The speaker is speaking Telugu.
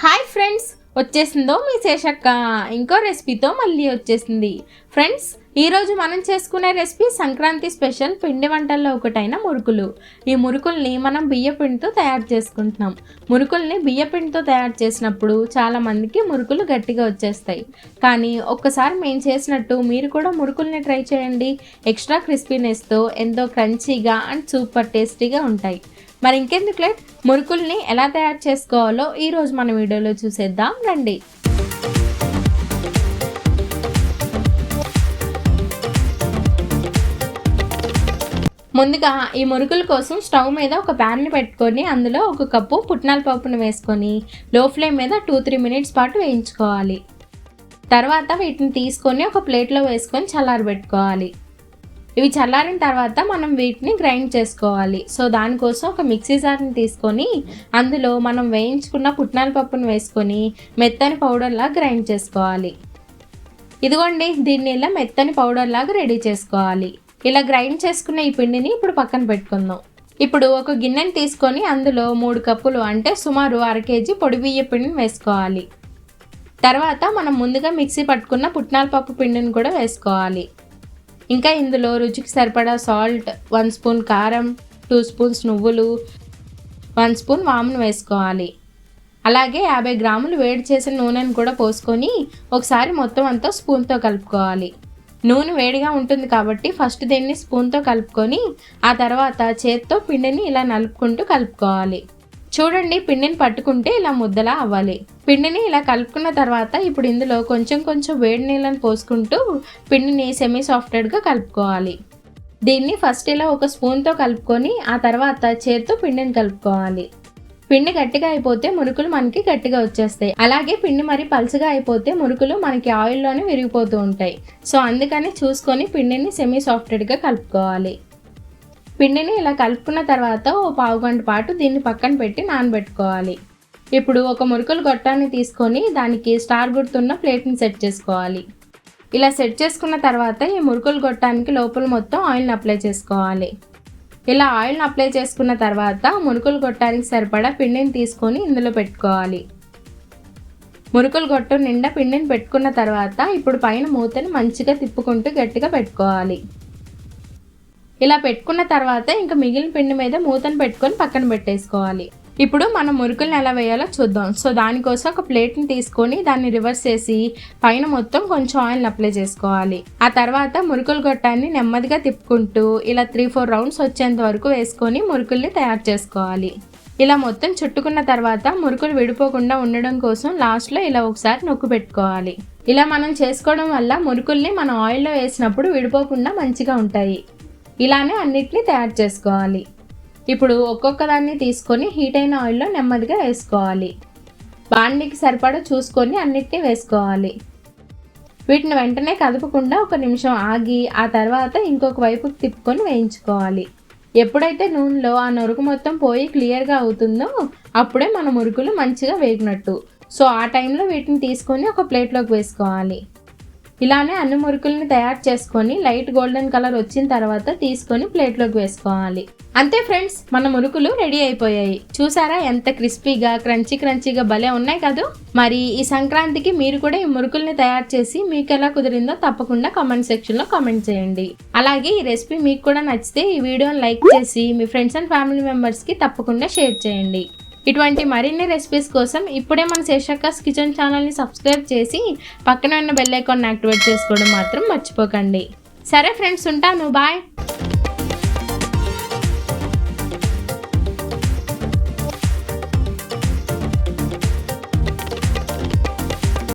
హాయ్ ఫ్రెండ్స్ వచ్చేసిందో మీ శేషక్క. ఇంకో రెసిపీతో మళ్ళీ వచ్చేసింది. ఫ్రెండ్స్ ఈరోజు మనం చేసుకునే రెసిపీ సంక్రాంతి స్పెషల్ పిండి వంటల్లో ఒకటైన మురుకులు. ఈ మురుకుల్ని మనం బియ్యపిండితో తయారు చేసుకుంటున్నాం. మురుకుల్ని బియ్యపిండితో తయారు చేసినప్పుడు చాలామందికి మురుకులు గట్టిగా వచ్చేస్తాయి. కానీ ఒక్కసారి మేము చేసినట్టు మీరు కూడా మురుకుల్ని ట్రై చేయండి. ఎక్స్ట్రా క్రిస్పీనెస్తో ఎంతో క్రంచీగా అండ్ సూపర్ టేస్టీగా ఉంటాయి. మరి ఇంకెందుకు లేట్ మురుకుల్ని ఎలా తయారు చేసుకోవాలో ఈరోజు మన వీడియోలో చూసేద్దాం రండి. ముందుగా ఈ మురుకుల కోసం స్టవ్ మీద ఒక ప్యాన్ని పెట్టుకొని అందులో ఒక కప్పు పుట్నాల పప్పును వేసుకొని లో ఫ్లేమ్ మీద టూ త్రీ మినిట్స్ పాటు వేయించుకోవాలి. తర్వాత వీటిని తీసుకొని ఒక ప్లేట్లో వేసుకొని చల్లారబెట్టుకోవాలి. ఇవి చల్లారిన తర్వాత మనం వీటిని గ్రైండ్ చేసుకోవాలి. సో దానికోసం ఒక మిక్సీ జార్ని తీసుకొని అందులో మనం వేయించుకున్న పుట్నాల పప్పును వేసుకొని మెత్తని పౌడర్లా గ్రైండ్ చేసుకోవాలి. ఇదిగోండి దీన్ని ఇలా మెత్తని పౌడర్లాగా రెడీ చేసుకోవాలి. ఇలా గ్రైండ్ చేసుకున్న ఈ పిండిని ఇప్పుడు పక్కన పెట్టుకుందాం. ఇప్పుడు ఒక గిన్నెని తీసుకొని అందులో మూడు కప్పులు అంటే సుమారు అర కేజీ పొడి బియ్య పిండిని వేసుకోవాలి. తర్వాత మనం ముందుగా మిక్సీ పట్టుకున్న పుట్నాల పప్పు పిండిని కూడా వేసుకోవాలి. ఇంకా ఇందులో రుచికి సరిపడా సాల్ట్ వన్ స్పూన్ కారం టూ స్పూన్స్ నువ్వులు వన్ స్పూన్ వామును వేసుకోవాలి. అలాగే యాభై గ్రాములు వేడి చేసిన నూనెను కూడా పోసుకొని ఒకసారి మొత్తం అంతా స్పూన్తో కలుపుకోవాలి. నూనె వేడిగా ఉంటుంది కాబట్టి ఫస్ట్ దీన్ని స్పూన్తో కలుపుకొని ఆ తర్వాత చేత్తో పిండిని ఇలా నలుపుకుంటూ కలుపుకోవాలి. చూడండి పిండిని పట్టుకుంటే ఇలా ముద్దలా అవ్వాలి. పిండిని ఇలా కలుపుకున్న తర్వాత ఇప్పుడు ఇందులో కొంచెం కొంచెం వేడి నీళ్ళని పోసుకుంటూ పిండిని సెమీ సాఫ్టెడ్గా కలుపుకోవాలి. దీన్ని ఫస్ట్ ఇలా ఒక స్పూన్తో కలుపుకొని ఆ తర్వాత చేత్తో పిండిని కలుపుకోవాలి. పిండి గట్టిగా అయిపోతే మురుకులు మనకి గట్టిగా వచ్చేస్తాయి. అలాగే పిండి మరి పలుచగా అయిపోతే మురుకులు మనకి ఆయిల్లోనే విరిగిపోతూ ఉంటాయి. సో అందుకని చూసుకొని పిండిని సెమీ సాఫ్టెడ్గా కలుపుకోవాలి. పిండిని ఇలా కలుపుకున్న తర్వాత ఓ పావు గంట పాటు దీన్ని పక్కన పెట్టి నానబెట్టుకోవాలి. ఇప్పుడు ఒక మురుకుల గొట్టాన్ని తీసుకొని దానికి స్టార్ గుర్తున్న ప్లేట్ని సెట్ చేసుకోవాలి. ఇలా సెట్ చేసుకున్న తర్వాత ఈ మురుకుల గొట్టానికి లోపల మొత్తం ఆయిల్ని అప్లై చేసుకోవాలి. ఇలా ఆయిల్ని అప్లై చేసుకున్న తర్వాత మురుకులు గొట్టానికి సరిపడా పిండిని తీసుకొని ఇందులో పెట్టుకోవాలి. మురుకులు గొట్టం నిండా పిండిని పెట్టుకున్న తర్వాత ఇప్పుడు పైన మూతని మంచిగా తిప్పుకుంటూ గట్టిగా పెట్టుకోవాలి. ఇలా పెట్టుకున్న తర్వాత ఇంకా మిగిలిన పిండి మీద మూతను పెట్టుకొని పక్కన పెట్టేసుకోవాలి. ఇప్పుడు మనం మురుకులను ఎలా వేయాలో చూద్దాం. సో దానికోసం ఒక ప్లేట్ని తీసుకొని దాన్ని రివర్స్ చేసి పైన మొత్తం కొంచెం ఆయిల్ అప్లై చేసుకోవాలి. ఆ తర్వాత మురుకుల గొట్టాన్ని నెమ్మదిగా తిప్పుకుంటూ ఇలా త్రీ ఫోర్ రౌండ్స్ వచ్చేంత వరకు వేసుకొని మురుకుల్ని తయారు చేసుకోవాలి. ఇలా మొత్తం చుట్టుకున్న తర్వాత మురుకులు విడిపోకుండా ఉండడం కోసం లాస్ట్లో ఇలా ఒకసారి నొక్కు పెట్టుకోవాలి. ఇలా మనం చేసుకోవడం వల్ల మురుకుల్ని మనం ఆయిల్లో వేసినప్పుడు విడిపోకుండా మంచిగా ఉంటాయి. ఇలానే అన్నిటినీ తయారు చేసుకోవాలి. ఇప్పుడు ఒక్కొక్క దాన్ని తీసుకొని హీట్ అయిన ఆయిల్లో నెమ్మదిగా వేసుకోవాలి. బాండీకి సరిపడా చూసుకొని అన్నిటినీ వేసుకోవాలి. వీటిని వెంటనే కదపకుండా ఒక నిమిషం ఆగి ఆ తర్వాత ఇంకొక వైపుకి తిప్పుకొని వేయించుకోవాలి. ఎప్పుడైతే నూనెలో ఆ నొరుకు మొత్తం పోయి క్లియర్గా అవుతుందో అప్పుడే మన మురుకులు మంచిగా వేగినట్టు. సో ఆ టైంలో వీటిని తీసుకొని ఒక ప్లేట్లోకి వేసుకోవాలి. ఇలానే అన్ని మురుకుల్ని తయారు చేసుకొని లైట్ గోల్డెన్ కలర్ వచ్చిన తర్వాత తీసుకొని ప్లేట్లోకి వేసుకోవాలి. అంతే ఫ్రెండ్స్ మన మురుకులు రెడీ అయిపోయాయి. చూసారా ఎంత క్రిస్పీగా క్రంచీ క్రంచీగా భలే ఉన్నాయి కదూ? మరి ఈ సంక్రాంతికి మీరు కూడా ఈ మురుకుల్ని తయారు చేసి మీకు ఎలా కుదిరిందో తప్పకుండా కామెంట్ సెక్షన్లో కామెంట్ చేయండి. అలాగే ఈ రెసిపీ మీకు కూడా నచ్చితే ఈ వీడియోని లైక్ చేసి మీ ఫ్రెండ్స్ అండ్ ఫ్యామిలీ మెంబర్స్కి తప్పకుండా షేర్ చేయండి. ఇటువంటి మరిన్ని రెసిపీస్ కోసం ఇప్పుడే మన శేషాకాస్ కిచెన్ ఛానల్ని సబ్స్క్రైబ్ చేసి పక్కన ఉన్న బెల్ ఐకాన్ యాక్టివేట్ చేసుకోవడం మాత్రం మర్చిపోకండి. సరే ఫ్రెండ్స్ ఉంటాను. బాయ్